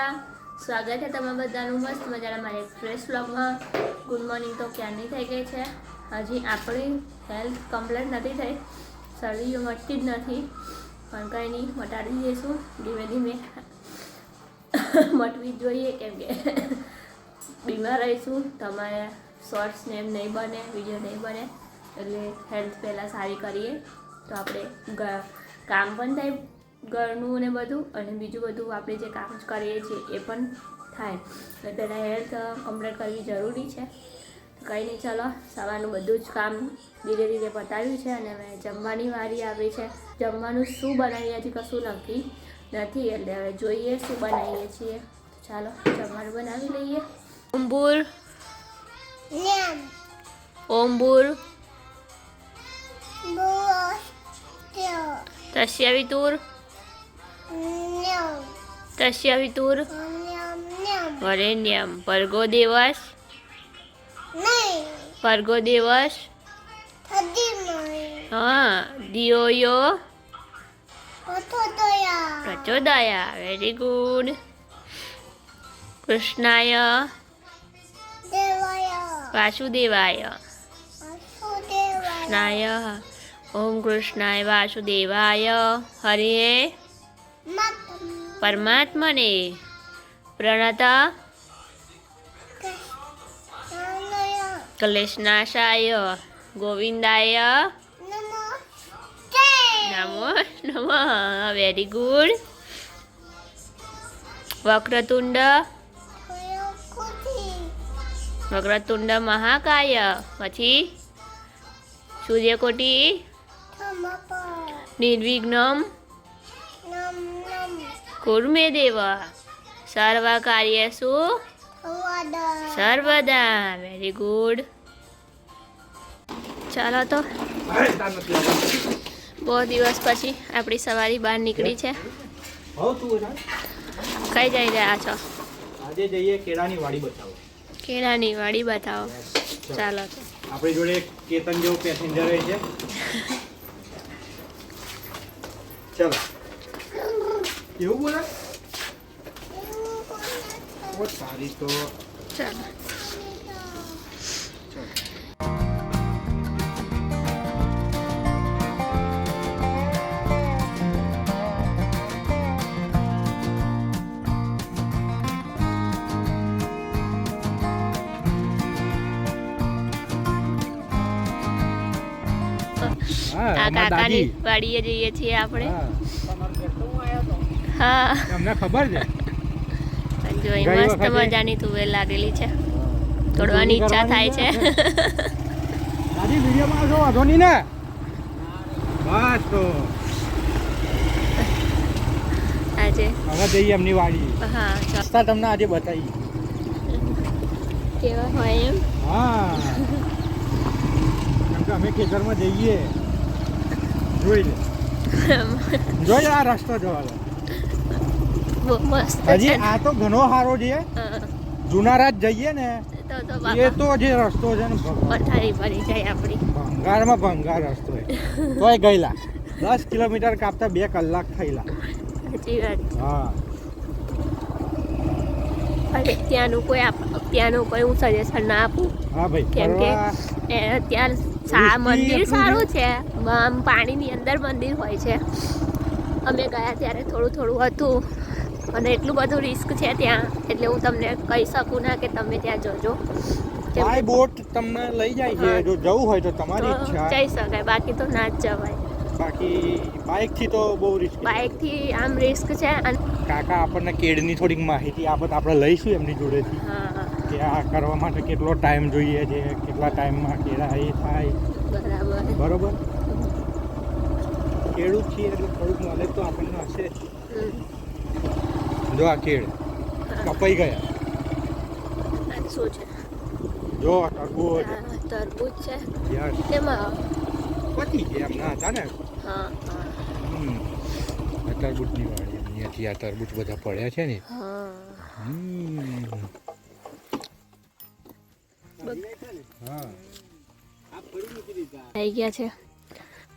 બધા. સ્વાગત છે તમારા બધાનું. મસ્ત મજાના મારે ફ્રેશ બ્લોગમાં ગુડ મોર્નિંગ તો ક્યારની થઈ ગઈ છે? હજી આપણી હેલ્થ કમ્પ્લેટ નથી થઈ. શરદીઓ મટતી જ નથી. પણ કંઈ નહીં, મટાડી દઈશું. ધીમે ધીમે. મટવી જોઈએ કેમ કે બીમાર રહીશું. તમારે શોર્ટ્સ ને એમ નહીં બને વીડિયો નહીં બને. એટલે હેલ્થ પહેલાં સારી કરીએ. તો આપણે કામ પણ થાય. ઘરનું ને બધું અને બીજું બધું આપણે જે કામ કરીએ છીએ એ પણ થાય. એટલે પહેલાં હેલ્થ કમ્પ્લીટ કરવી જરૂરી છે. કંઈ નહીં ચાલો સવારનું બધું જ કામ ધીરે ધીરે પતાવ્યું છે અને હવે જમવાની વારી આવી છે. જમવાનું શું બનાવીએ? છીએ કશું નક્કી નથી. એટલે હવે જોઈએ શું બનાવીએ છીએ. ચાલો જમવાનું બનાવી લઈએ. ઓમ્બુર. Nyam. ઓમ્બુર. Bostil. તસ્યાવિતુર. વરેણ્યમ પરગો દિવસ. પરગો દિવસ. હા દિયોયો. પ્રચોદયા વેરી ગુડ કૃષ્ણાય. વાસુદેવાય. કૃષ્ણાય. ઓમ કૃષ્ણાય. વાસુદેવાય. હરે Matam. પરમાત્મને પ્રણતા. કલેશનાશાય ગોવિંદાય. નમો નમઃ વેરી ગુડ વક્રતુંડ. વક્રતુંડ મહાકાય. પછી સૂર્યકોટી. નિર્વિઘ્નમ. કુર્મે દેવ સર્વ કાર્ય શું સર્વદા વેરી ગુડ ચાલો તો બહુ દિવસ પછી આપણી સવારી બહાર નીકળી છે કઈ જઈ રહ્યા છો આજે જઈએ કેળાની વાડી બતાવો. કેળાની વાડી બતાવો। ચાલો તો। આપણી જોડે એક કેતન જેવો પેસેન્જર હોય છે. ચલો. એવું બોલે? સારી તો. ચાલો. આ અમારા કાકાની વાડીએ જઈએ છીએ આપણે. હા. તમને ખબર છે જોઈ મસ્ત મજાની તુવેર લાગેલી છે. તોડવાની ઈચ્છા થાય છે. દાદી વિડીયોમાં આવશો? વાંધો નહીં ને? બસ તો. આજે. હવે જઈએ એમની વાડી હા રસ્તા તમને આજે બતાવી. કેવા હોય એમ? હા. કેમ કે અમે ખેતરમાં જઈએ. જોઈ લે. જોઈ આ રસ્તો જોવા હજી આ તો ઘણો સારો છે. હા, જુના રાત જઈએ ને એ તો જે રસ્તો છે ને પથારી ભરી જાય આપણી. ભંગારમાં ભંગાર રસ્તો છે. તોય ગયેલા. દસ કિલોમીટર કાપતા બે કલાક થયેલા. હા. અને ત્યાંનું કોઈ ત્યાંનું કોઈ હું સજેશન ના આપું? હા ભાઈ કેમ કે ત્યાં સા મંદિર સારું છે. આમ પાણીની અંદર મંદિર હોય છે. અમે ગયા ત્યારે થોડું થોડું હતું. અને એટલું બધું રિસ્ક છે ત્યાં એટલે હું તમને કહી શકું ના કે તમે ત્યાં જજો. બાય બોટ તમને લઈ જાય છે જો જવું હોય તો તમારી ઈચ્છા. જઈ શકાય બાકી તો ના જ જવાય. બાકી બાઇકથી તો બહુ રિસ્ક બાઇકથી આમ રિસ્ક છે અને કાકા આપણને કેડની થોડીક માહિતી આપત આપણે લઈશું એમની જોડેથી. કે આ કરવા માટે કેટલો ટાઈમ જોઈએ છે કેટલા ટાઈમમાં કેળા એ થાય. બરાબર. બરોબર? ખેડૂત છીએ એટલે થોડુંક નોલેજ તો આપણને હશે. જ. આ કેળ. કપાઈ ગયા. શું છે. જો આ તરબૂચ. તરબૂચ છે. તેમાં પતી ગયા એમના હતા ને હા હા. તરબૂચની વાડી અહીંયાથી આ તરબૂચ બધા પડ્યા છે ને. હા. હા. આવી ગયા છે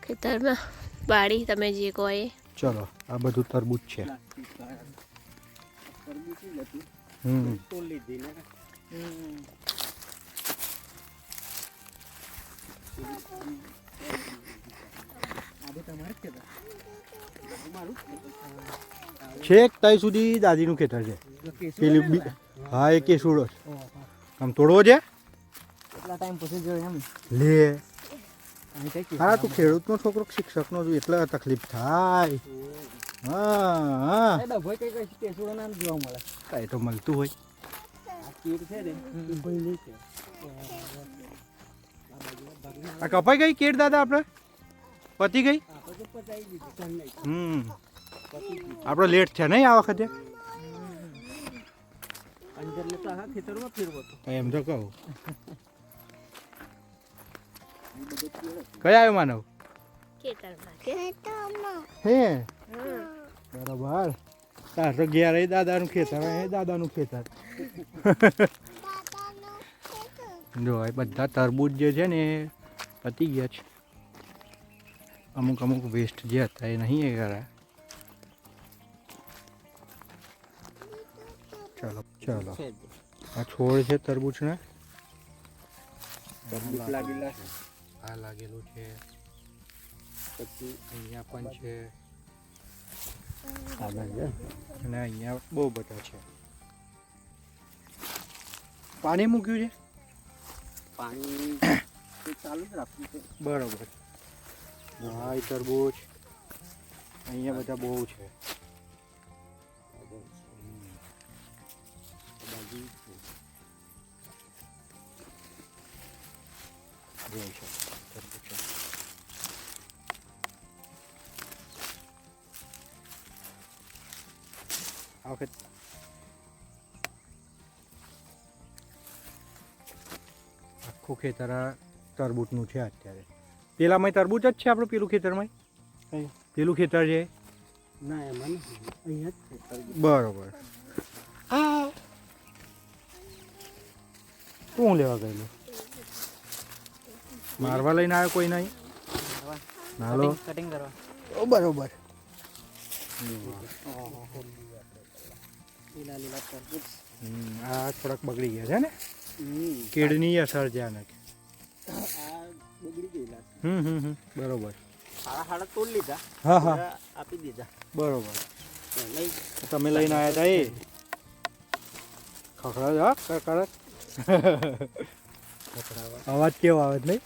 ખેતરમાં વાડી તમે જે કહો એ. ચલો આ બધું તરબૂચ છે. હતી હમ. તો લીધી ને છેક ત્યાં સુધી દાદીનું ખેતર છે. પેલી હા એ કેસુડો છે. આમ તોડવો છે. કેટલા ટાઈમ પછી જોયો એમ? લે. હા તું ખેડૂતનો છોકરો શિક્ષકનો છું એટલે તકલીફ થાય. હા હા. ડભોઈ કઈ કઈ કેસુડો નામ જોવા મળે? એ તો મળતું હોય. આ કીડ છે ને એ ભઈલી છે. આ કપાઈ ગઈ કેડ દાદા આપણે પતી ગઈ? હમ. આપણો લેટ છે નહીં આ વખતે? ખેતરમાં ફેરવો એમ તો કહું. કયા આવ્યો માનવ? ખેતરમાં હે? બરાબર. તાર તો ઘેર દાદાનું ખેતર અહીં દાદાનું ખેતર. દાદાનું ખેતર. જો એ બધા તરબૂચ જે છે ને એ પતી ગયા છે. અમુક અમુક વેસ્ટ જે હતા એ નહીં એ કર્યા ચાલો ચાલો. આ છોડ છે તરબૂચના? તરબૂચ લાગેલા છે. આ લાગેલું છે. પછી અહીંયા પણ છે. અને અહીંયા બહુ બધા છે. પાણી મૂક્યું છે? પાણી ચાલુ જ છે. બરોબર. હા એ તરબૂચ. અહીંયા બધા બહુ. છે. જોઈ શકો આ વખત આખું ખેતર આ તરબૂચનું છે અત્યારે પેલામાં તરબૂચ જ છે આપણું પેલું ખેતરમાં પેલું ખેતર છે ના એમાં નથી અહીંયા જ છે બરોબર શું લેવા ગયેલું મારવા લઈને આવ્યો કોઈ નહીં હાલો કટિંગ કરવા બરોબર લીલા લીલા તરબૂચ. આ થોડાક બગડી ગયા છે ને? કેળની કેડની અસર છે આને આ બગડી ગયેલા હમ હમ હમ. બરોબર. હાડા હાડા તોડી લીધા. હા હા. આપી દીધા. બરોબર. તમે લઈને આવ્યા હતા એ? ખખડા હા કડક અવાજ કેવો આવે છે નહીં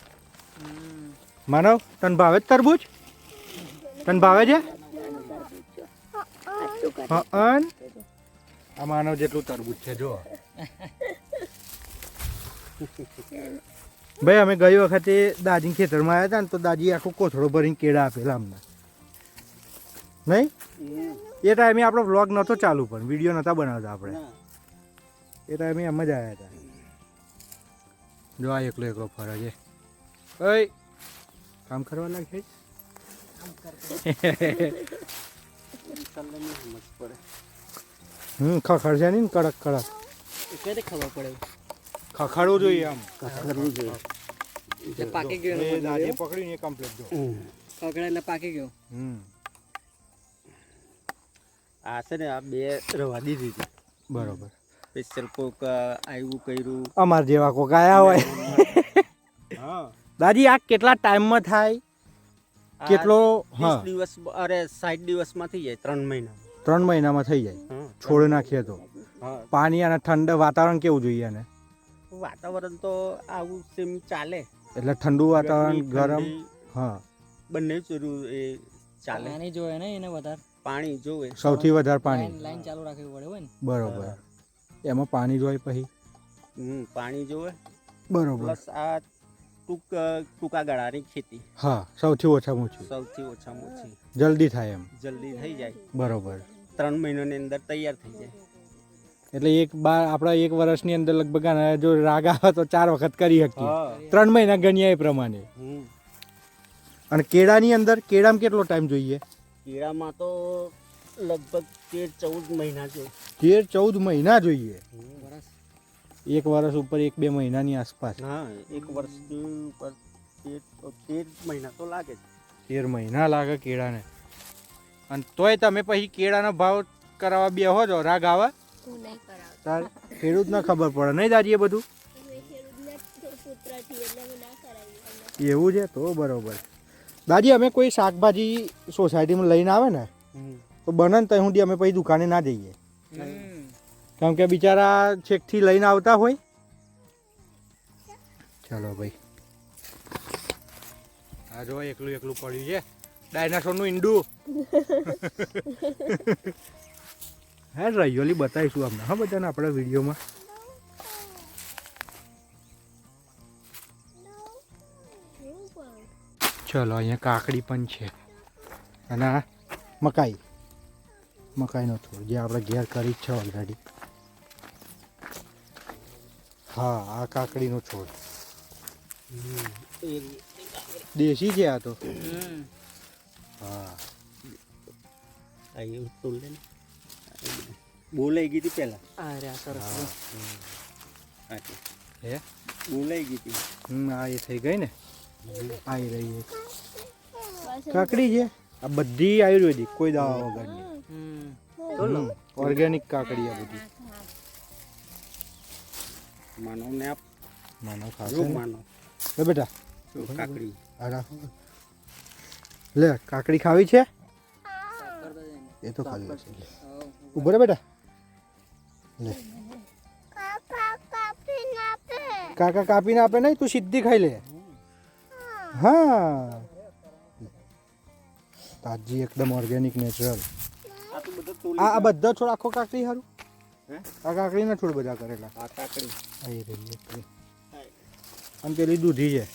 માનવ તને ભાવે જ તરબૂચ? તને ભાવે છે? હા આ માનવ જેટલું તરબૂચ છે જો ભાઈ અમે ગઈ વખતે દાદી ખેતરમાં આવ્યા હતા ને તો દાદી આખું કોથળો ભરીને કેળા આપેલા અમને. નહીં. એ ટાઈમે આપણો વ્લોગ નહોતો ચાલુ પણ વીડિયો નહોતા બનાવતા આપણે. એ ટાઈમે એમ જ આવ્યા હતા. જો આ એકલો એકલો ફરે છે. ઓય કામ કરવા લાગે નહીં સમજ પડે. હમ ખખડ છે ને કડક કડક. ક્યારે ખબર પડે? ખખડવું જોઈએ આમ. કરવું જોઈએ. એટલે પાકી ગયો એ દાદીએ પકડ્યું એ કમ્પ્લીટ જો. પકડે એટલે પાકી ગયો. હમ. આ છે ને આ બે રવા દીધી હતી. બરોબર. સ્પેશિયલ કોક આવ્યું કર્યું. અમાર જેવા કોક આયા હોય. હા. દાદી આ કેટલા ટાઈમમાં થાય? કેટલો દિવસ અરે સાઠ દિવસમાં થઈ જાય ત્રણ મહિના ત્રણ મહિનામાં થઈ જાય. છોડ નાખીએ તો. પાણી અને ઠંડ વાતાવરણ કેવું જોઈએ અને વાતાવરણ તો આવું સેમ ચાલે. એટલે ઠંડુ વાતાવરણ ગરમ હા. બંને જરૂર એ ચાલે. પાણી જોઈએ ને એને વધારે. પાણી જોવે સૌથી વધારે પાણી. લાઈન લાઈન ચાલુ રાખવી પડે હોય ને. બરોબર. એમાં પાણી જોઈએ પછી? હમ પાણી જોવે બરોબર. પ્લસ આ ટૂંક ટૂંકા ગાળાની ખેતી. હા સૌથી ઓછામાં ઓછી. સૌથી ઓછામાં ઓછી. જલ્દી થાય એમ. જલ્દી થઈ જાય. બરોબર. ત્રણ મહિનાની અંદર તૈયાર થઈ જાય. એટલે એક બાર આપણા એક વર્ષની અંદર લગભગ જો રાગ આવે તો ચાર વખત કરી શકીએ. ત્રણ મહિના ગણ્યા એ પ્રમાણે. અને કેળાની અંદર કેળામાં કેટલો ટાઈમ જોઈએ? કેળામાં તો લગભગ તેર ચૌદ મહિના છે તેર ચૌદ મહિના જોઈએ? એક વર્ષ ઉપર એક બે મહિનાની આસપાસ. હા એક વર્ષ ઉપર તેર મહિના તો લાગે તેર મહિના લાગે કેળાને. અને તોય તમે પછી કેળાનો ભાવ કરાવવા બેહો છો રાગ આવે? તાર ખેડૂત ખેડૂતને ખબર પડે નહીં દાદી એ બધું એવું છે? તો બરોબર. દાદી અમે કોઈ શાકભાજી સોસાયટીમાં લઈને આવે ને તો બને ને ત્યાં સુધી અમે પછી દુકાને ના જઈએ. કેમ કે બિચારા છેકથી લઈને આવતા હોય. ચાલો ભાઈ. આ જો એકલું એકલું પડ્યું છે. ડાયનાસોરનું ઈંડું. હા રૈયોલી બતાવીશું અમને હા બધાને આપણા વિડીયોમાં. ચલો અહીંયા કાકડી પણ છે. અને આ મકાઈ. મકાઈનો થોડો જે આપણે ઘેર કરી જ છે ઓલરેડી હા આ કાકડીનો છોડ. દેશી છે આ તો? હા. અહીં તોલ લે બોલાઈ ગઈ હતી પહેલા. અરે આ સરસ. હે બોલાઈ ગઈ હતી. હમ આ એ થઈ ગઈ ને? આવી રહી એક. કાકડી છે? આ બધી આયુર્વેદિક કોઈ દવા વગરની. હમ. ઓર્ગેનિક કાકડી આ બધી. માનવ ને આપ. માનવ ખાશે માનવ. બેટા. કાકડી. આ રાખો. લે કાકડી ખાવી છે? કર દે એને. એ તો ખાવી છે. લે. હવ. ઊભો રે બેટા. લે. કાકા કાપીને આપે કાકા કાપીને આપે નહીં તું સીધી ખાઈ લે. હા. તાજી એકદમ ઓર્ગેનિક નેચરલ આ તો બધો તોલ આ આ બધા છોડ આખો કાકડી સારું હે? આ કાકડીના છોડ બધા કરેલા. આ કાકડી. આ એ રહી એક રહી. અને પેલી દૂધી છે.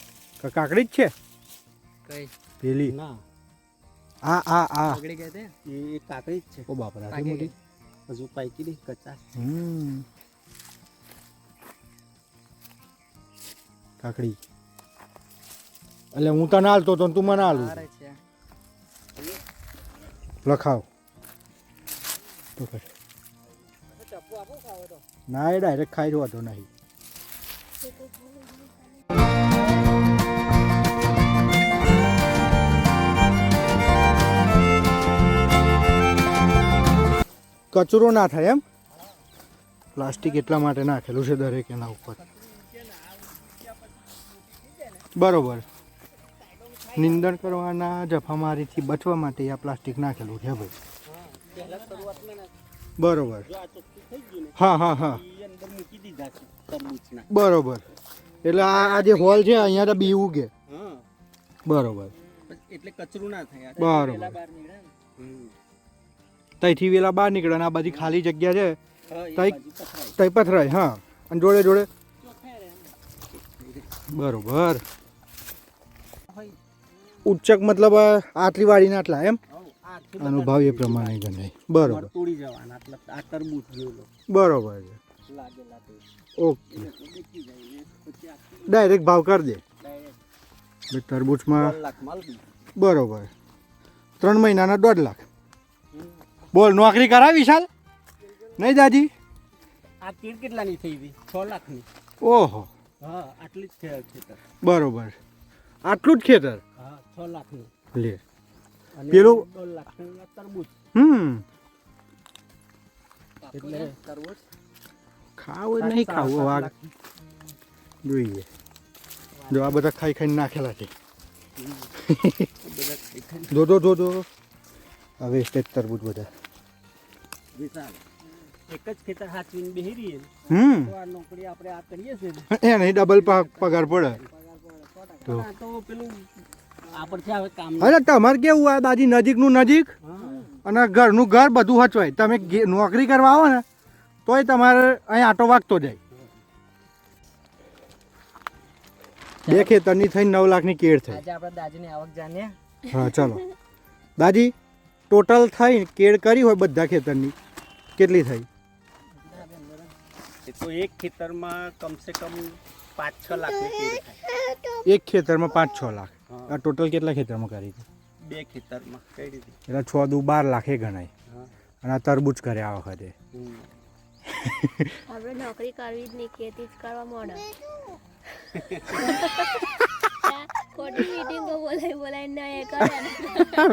કે કાકડી જ છે? કઈ? પેલી. ના. આ આ આ કાકડી કહેતે એ કાકડી જ છે. ઓ બાપરા આટલી મોટી? હજુ પાકી નહીં કચ્ચા હમ. કાકડી. એટલે હું તને હાલતો તો ને તું મને હાલું. લખાવ. તો ના એ ડાયરેક્ટ ખાઈ જવાતો નહીં. કચરો ના થાય એમ? પ્લાસ્ટિક એટલા માટે નાખેલું છે દરેક એના ઉપર. બરોબર. નિંદણ કરવાના જફામારીથી બચવા માટે આ પ્લાસ્ટિક નાખેલું છે ભાઈ. બરોબર. હા હા હા. બરોબર. એટલે આ આ જે હોલ છે અહીંયા તો બી ઉગે. બરોબર. એટલે કચરું ના થાય. બરોબર. ત્યાંથી વેલા બહાર નીકળે અને આ બધી ખાલી જગ્યા છે. તઈ- પથરાય. હા. અને જોડે જોડે. બરોબર. ઉચ્ચક મતલબ આટલી વાળીને આટલા એમ? હઉ, આ આખી આનો બધા ભાવ એ પ્રમાણે ગણાય બરોબર બરોબર છે. ઓકે. ડાયરેક્ટ ભાવ કરી દે. એટલે તરબૂચમાં. બરોબર. ત્રણ મહિનાના દોઢ લાખ. બોલ નોકરી કરાવી વિશાલ નહીં દાદી? આ તીર કેટલાની થઈ હતી છ લાખની. ઓહો. હા આટલી જ ખેતર. બરોબર. આટલું જ ખેતર? હા છ લાખનું. લે. પેલું- દોઢ તરબૂચ. હમ. એટલે તરબૂચ? ખાવું નહીં ખાવું સાત જોઈએ. જો આ બધા ખાઈ ખાઈને નાખેલા છે. જો જો જો જો. આ વેસ્ટેજ તરબૂચ બધા. વિશાળ. એક જ ખેતર હાચવીને બેહી રહીએ હમ. તો આ નોકરી આપણે આ કરીએ છે એને ડબલ પગાર પડે. તો તો પેલું આપણે હવે કામ. અરે તમારે કેવું આ દાદી નજીકનું નજીક? અને ઘરનું ઘર બધું હચવાય. તમે નોકરી કરવા આવો ને તોય તમારે અહીં આટો વાગતો જાય. બે ખેતરની થઈને નવ લાખની કેળ થઈ આજે આપણે દાજીની આવક જાણીએ. હા ચાલો. દાદી? ટોટલ થઈ કેળ કરી હોય બધા ખેતરની કેટલી થઈ તો એક ખેતરમાં કમસે કમ પાંચ છ લાખ એક ખેતરમાં પાંચ છ લાખ. આ ટોટલ કેટલા ખેતરમાં કરી હતી? બે ખેતરમાં કઈ રીતે એટલે છ દુ બાર લાખે ગણાય. અને આ તરબૂચ કરે આ વખતે. હવે આપણે નોકરી કરવી જ નહીં ખેતી જ કરવા મોડે.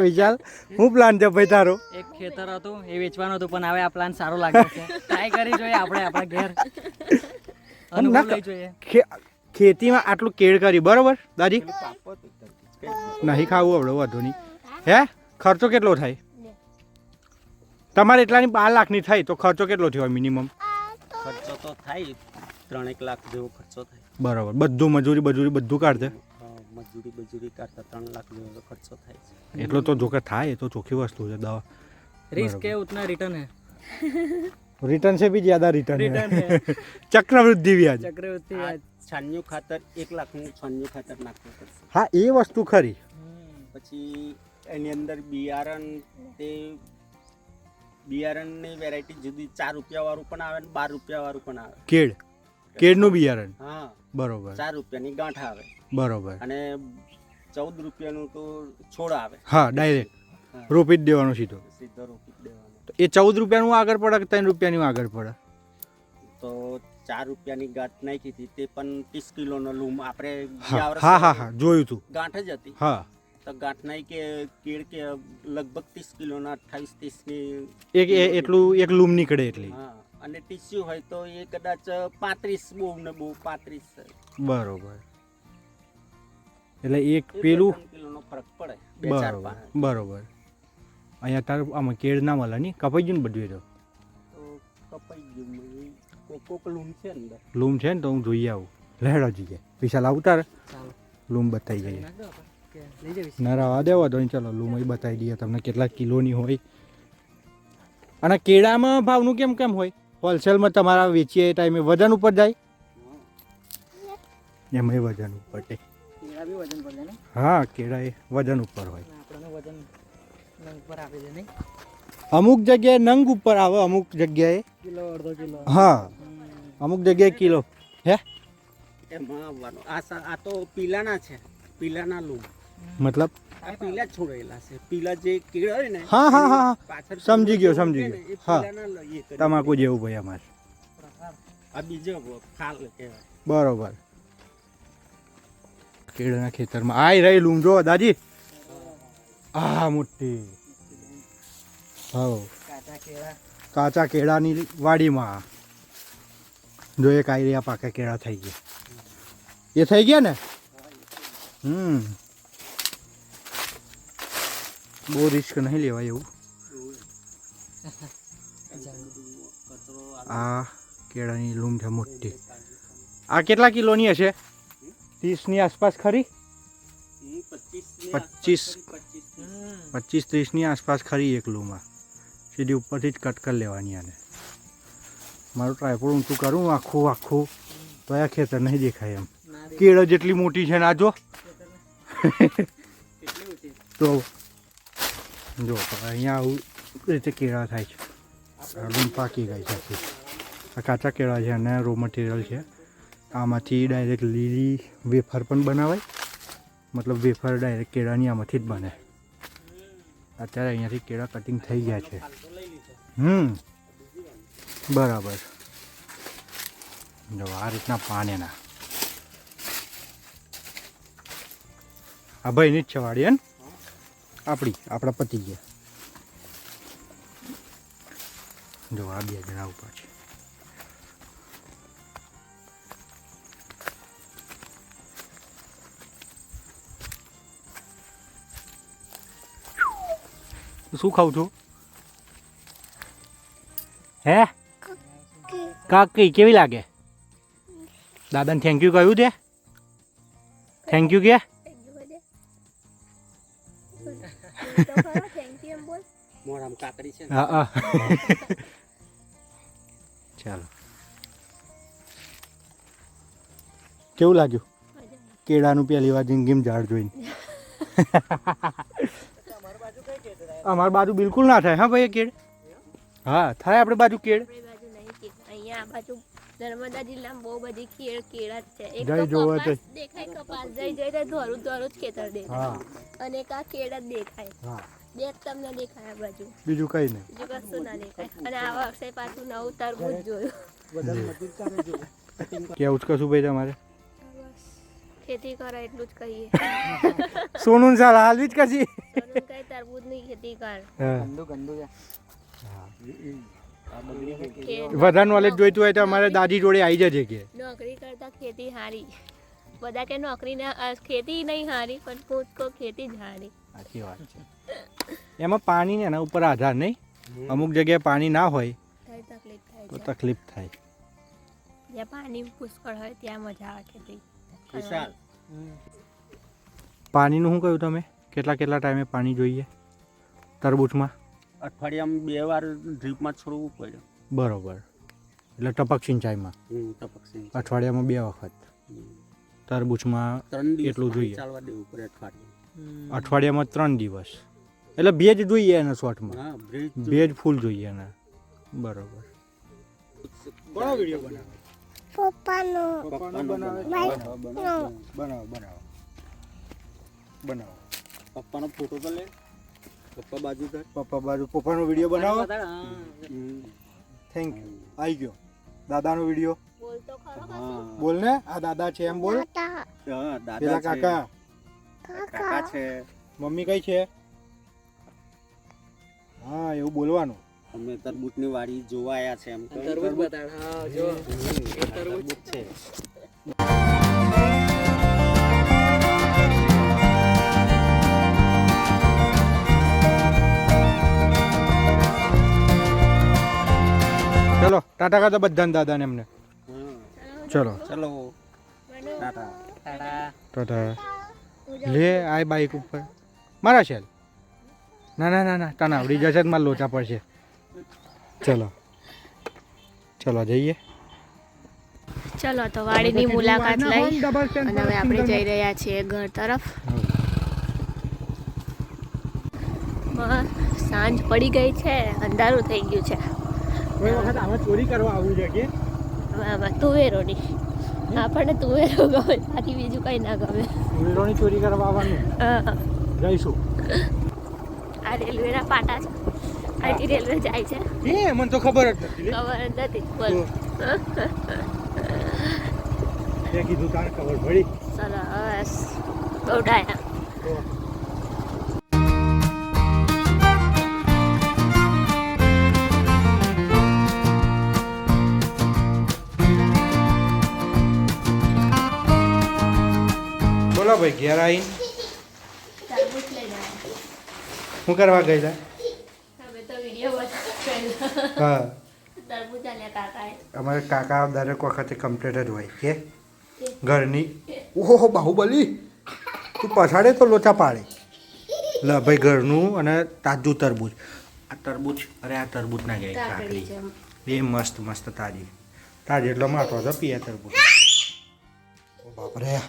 વિશાલ હું પ્લાન છે ભાઈ તારો? એક ખેતર હતું એ વેચવાનું હતું પણ હવે આ પ્લાન સારો લાગે છે. ટ્રાય કરી જોઈએ આપણે આપણા ઘેર. અનુભવ લઈ જોઈએ. ખેતીમાં આટલું કેળ કરી બરોબર? દાદી? નહીં. ખાવું આપણે વધુ નહીં. હે? ખર્ચો કેટલો થાય? તમારે એટલાની બાર લાખની થાય તો ખર્ચો કેટલો થયો મિનિમમ ખર્ચો તો થાય ત્રણેક લાખ જેવો ખર્ચો થાય બરોબર બધું મજૂરી બજૂરી બધું કાઢશે હા, મજૂરી બજૂરી કાઢતા ત્રણ લાખ જેવો તો ખર્ચો થાય છે એટલો તો જોકે થાય એ તો ચોખ્ખી વસ્તુ છે દવા रिस्क है उतना रिटर्न है રિટર્ન છે બી જ્યાદા રિટર્ન रिटर्न है ચક્રવૃદ્ધિ વ્યાજ चक्रवर्ती આ व्याज છાણિયું ખાતર એક લાખનું છાણિયું ખાતર નાખવું પડશે હા એ વસ્તુ ખરી પછી એની અંદર બિયારણ તે બિયારણની વેરાયટી જુદી ચાર રૂપિયા વાળું પણ આવે ને બાર રૂપિયા વાળું પણ આવે કેળ કેળનું બિયારણ. હા. બરોબર. ચાર રૂપિયાની ગાંઠ આવે. બરોબર. અને ચૌદ રૂપિયાનું તો છોડ આવે. હા ડાયરેક્ટ. રોપી જ દેવાનું સીધો. સીધો રોપી જ દેવાનો. એ ચૌદ રૂપિયાનું આગળ પડે કે ત્રણ રૂપિયાનું આગળ પડે? તો ચાર રૂપિયાની ગાંઠ નાખી હતી તે પણ ત્રીસ કિલોનો લૂમ. આપણે હા હા હા જોયું તું. ગાંઠ જ હતી. હા. તો ગાંઠ નાઈ કે કેળ કે લગભગ ત્રીસ કિલોના અઠ્ઠાવીસ ત્રીસની એક એટલું એક લૂમ નીકળે એટલી. હા. અને ટીસ્યુ હોય તો એ કદાચ પાંત્રીસ બહુ ને બહુ પાંત્રીસ બરોબર. એટલે એક પેલું કિલોનો ફરક પડે બે ચાર બરોબર અહીંયા તાર આમાં કેળ ના મળે નહીં? કપાઈ ગયું ને બધું તો? તો કપાઈ ગયું કોક લૂમ છે ને લૂમ છે ને તો હું જોઈ આવું. લેડો જઈએ વિશાલ આવતા ચાલો. લૂમ બતાવી જઈએ. નાખ દો આપણે કે લઈ જઈશ ના રવા દેવા દો ને ચલો લૂમ બતાવી દઈએ તમને કેટલા કિલોની હોય. અને કેળામાં ભાવનું કેમ કેમ હોય? હોલસેલમાં તમારા વેચીએ એ ટાઈમે વજન ઉપર જાય? એમાં વજન ઉપર છે હા કેળા એ વજન ઉપર હોય. અમુક જગ્યાએ નંગ ઉપર આવે અમુક જગ્યાએ કિલો અડધો કિલો. હા અમુક જગ્યાએ કિલો. હે? એમાં આ આ તો પીલાના છે પીલાના લૂમ. મતલબ? આ પીલા છોડેલા છે. પીલા જે કેળ હોય ને હા, હા, હા. પાછળ સમજી ગયો, સમજી ગયો. હા. તમાકુ જેવું ભાઈ અમાર. આ બીજો ખાલ કહેવાય. બરોબર. કેળાના ખેતરમાં આય રહી લૂમ જો દાદી. આ મોટી. હા કાચા કેળા. કાચા કેળાની વાડીમાં. જો એક આઈરિયા પાકા કેળા થઈ ગયા. એ થઈ ગયા ને? હમ. બહુ રિસ્ક નહીં લેવાય એવું. આ કેળાની લૂમ છે મોટી. આ કેટલા કિલોની હશે? ત્રીસની આસપાસ ખરી? પચીસ. પચીસ. ત્રીસની આસપાસ ખરી એક લૂમાં. સીધી ઉપરથી જ કટ કરી લેવાની આને. મારું ટ્રાયપોડ ઊંચું કરું આખું આખું. તો આ ખેતર નહીં દેખાય એમ. કેળો જેટલી મોટી છે ને આ જો. તો જો અહીંયા આવું રીતે કેળા થાય છે? લૂમ પાકી ગઈ છે. આ કાચા કેળા છે અને રો મટીરિયલ છે. આમાંથી ડાયરેક્ટ લીલી વેફર પણ બનાવાય. મતલબ વેફર ડાયરેક્ટ કેળાની આમાંથી જ બને. અત્યારે અહીંયાથી કેળા કટિંગ થઈ ગયા છે. હમ. બરાબર. જો, આ રીતના પાન એના. આ ભાઈની જ છે વાડી ને? આપણી, આપણા પતી ગયા. જો આ બે જણા ઉપર છે. શું ખાવ છું? હે? કાકી, કેવી લાગે? દાદાને થેન્ક યુ કહ્યું છે? થેન્ક યુ કે? કાકડી છે હા હા. ચાલો. કેવું લાગ્યું? કેળાનું પહેલી વાર જિંદગીમાં ઝાડ જોઈને. અમારી બાજુ બિલકુલ ના થાય હા ભાઈ કેળ? હા થાય આપણે બાજુ કેળ? આપણી બાજુ નહીં કે અહીંયા આ બાજુ નર્મદા જિલ્લામાં બહુ બધી કેળ કેળા જ છે. એક તો જોવો કપાસ દેખાય કપાસ જઈ જઈ તો ધોરું ધોરું જ ખેતર દેખાય. અને એક આ કેળા જ દેખાય. હા. બે તમને દેખાય આ બાજુ. બીજું કઈ નહીં. બીજું કશું ના દેખાય. અને આ વર્ષે પાછું નવું તરબૂજ જોયું. કેવું કશું ભાઈ તમારે? ખેતી કરે એટલું જ કહીએ. સોનું સાલ હાલવી જ કશી? સોનું કઈ તરબૂચની ખેતી કર. ગંદુ ગંદુ વધારે નોલેજ જોઈતું હોય તો અમારે દાદી જોડે આવી જજે કે. નોકરી કરતા ખેતી હારી. બધા કે નોકરી ના ખેતી નહીં હારી પણ કોક કો ખેતી જ હારી. સાચી વાત છે. એમાં પાણી ને એના ઉપર આધાર નહીં. અમુક જગ્યાએ પાણી ના હોય થાય તકલીફ થાય તો તકલીફ થાય. જ્યાં પાણી પુષ્કળ હોય ત્યાં મજા આવે ખેતી વિશાલ પાણીનું શું કહ્યું તમે? કેટલા કેટલા ટાઈમે પાણી જોઈએ? તરબૂચમાં? અઠવાડિયામાં બે વાર ડ્રીપમાં છોડવું પડે. બરોબર. એટલે ટપક સિંચાઈમાં? ટપક સિંચાઈ. અઠવાડિયામાં બે વખત. તરબૂચમાં એટલું જોઈએ. ચાલવા દેવું પડે અઠવાડિયું અઠવાડિયામાં ત્રણ દિવસ. એટલે ભેજ જોઈએ એને શોર્ટમાં ભેજ ફૂલ જોઈએ એને. બરોબર. કોનો વીડિયો બનાવે? પપ્પાનો. પપ્પાનો બનાવે? બનાવે. બનાવો બનાવો. પપ્પાનો ફોટો તો લે. પપ્પા બાજુ કર પપ્પા બાજુ. પપ્પાનો વીડિયો બનાવો. થેન્ક યુ આવી ગયો. દાદાનો વીડિયો. હા. બોલ ને. આ દાદા છે એમ બોલ. દાદા. પેલા કાકા છે. મમ્મી કઈ છે? હા એવું બોલવાનું. અમે તરબૂચની વાડી જોવા આયા છે એમ. તરબૂચ બતાડ હા જો. એ તરબૂચ. છે. ચલો ટાટા કાકા બધાને દાદાને એમને. ચલો. ચલો. ટાટા. ટાટા. લે આ બાઈક ઉપર. મારા છે ના ના ના ના તને આવડી જશે મારે લોચા પડશે. ચલો. ચલો જઈએ. ચલો તો વાડીની મુલાકાત લઈ. અને હવે આપણે જઈ રહ્યા છીએ ઘર તરફ. સાંજ પડી ગઈ છે અંધારું થઈ ગયું છે. કોઈ વખત ચોરી કરવા આવવું છે કે? આમાં તુવેરોની. આપણને તુવેરો ગમે બાકી બીજું કંઈ ના ગમે. તુવેરોની ચોરી કરવા આવવાનું? જઈશું. આ રેલવેના પાટા છે. આઈટી રેલવે જાય છે. એ મને તો ખબર જ નથી ખબર જ નથી. બોલ. એ કીધું તાર ખબર પડી. સરસ. બહુ ડાયા બોલો ભાઈ ઘેર આવીને તરબૂચ લઈને આવ્યા. શું કરવા ગયેલા? હા. અમારે કાકા દરેક વખતે કમ્પ્લીટ જ હોય કે? ઘરની. ઓહો બાહુબલી! તું પછાડે તો લોચા પાડે. લ ભાઈ ઘરનું અને તાજું તરબૂચ. આ તરબૂચ અરે આ તરબૂચ ના કાકડી. કાકડી એ મસ્ત મસ્ત તાજી. તાજી એટલો માટો હતો પીએ તરબૂચ. બાપરે.